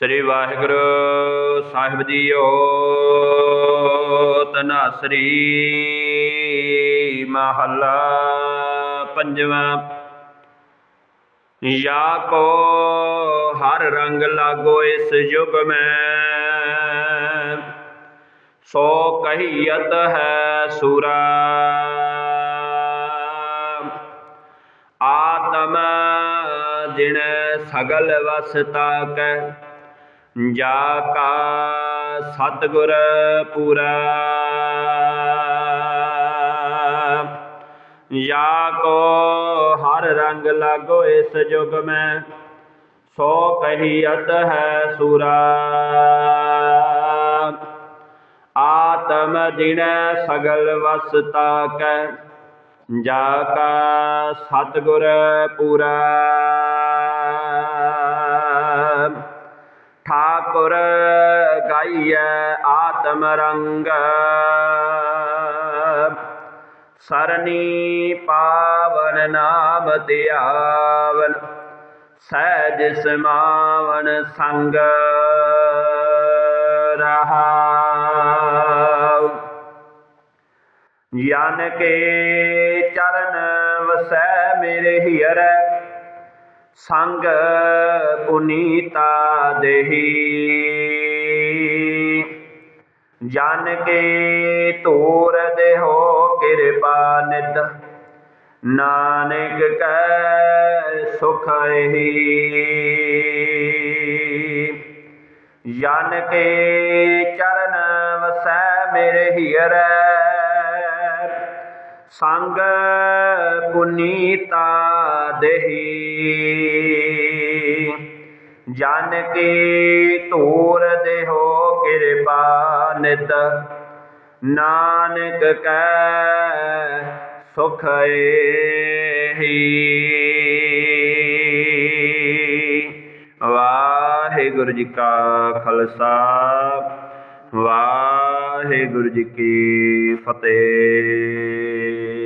ਸ੍ਰੀ ਵਾਹਿਗੁਰੂ ਸਾਹਿਬ JIO ਤਨਾਸਰੀ ਮਹੱਲਾ ਪੰਜਵਾਂ। ਯਾ ਕੋ ਹਰ ਰੰਗ ਲਾਗੋ ਇਸ ਯੁਗ ਮੈਂ। ਸੋ ਕਹੀਅਤ ਹੈ ਸੂਰਾ। ਆਤਮ ਜਿਣ ਸਗਲ ਵਸਤਾ ਕੈ। ਜਾ ਕਾ ਸਤਿਗੁਰ ਪੂਰਾ। ਜਾ ਕੋ ਹਰ ਰੰਗ ਲਾਗੋ ਇਸ ਜੁਗ ਮੈਂ, ਸੋ ਕਹੀਅਤ ਹੈ ਸੂਰਾ। ਆਤਮ ਜਿਣ ਸਗਲ ਵਸਤਾ ਕੈ, ਜਾ ਕਾ ਸਤਿਗੁਰ ਪੂਰਾ। ਗਾਈਐ ਆਤਮ ਰੰਗ ਸਰਨੀ ਪਾਵਨ ਨਾਮ ਧਿਆਵਨ ਸਹਿਜ ਸਮਾਵਨ ਸੰਗ ਰਹਾਉ ਜਨ ਕੇ ਚਰਨ ਵਸੈ ਮੇਰੇ ਹਿਅਰੈ ਸੰਗ ਪੁਨੀਤਾ ਦੇਹੀ ਜਨ ਕੇ ਤੋਰ ਦੇਹੋ ਕਿਰਪਾ ਨਿਤ ਨਾਨਕ ਕੈ ਸੁਖ ਇਹੀ। ਜਨ ਕੇ ਚਰਨ ਵਸੈ ਮੇਰੇ ਹਿਅਰੈ। ਸੰਗ ਪੁਨੀਤਾ ਦੇਹੀ। ਜਨ ਕੀ ਧੂਰ ਨਿਤ ਨਾਨਕ ਕੈ ਸੁਖ ਏਹੀ। ਵਾਹਿਗੁਰੂ ਜੀ ਕਾ ਖਾਲਸਾ ਵਾਹਿਗੁਰੂ ਜੀ ਕੀ ਫਤਿਹ।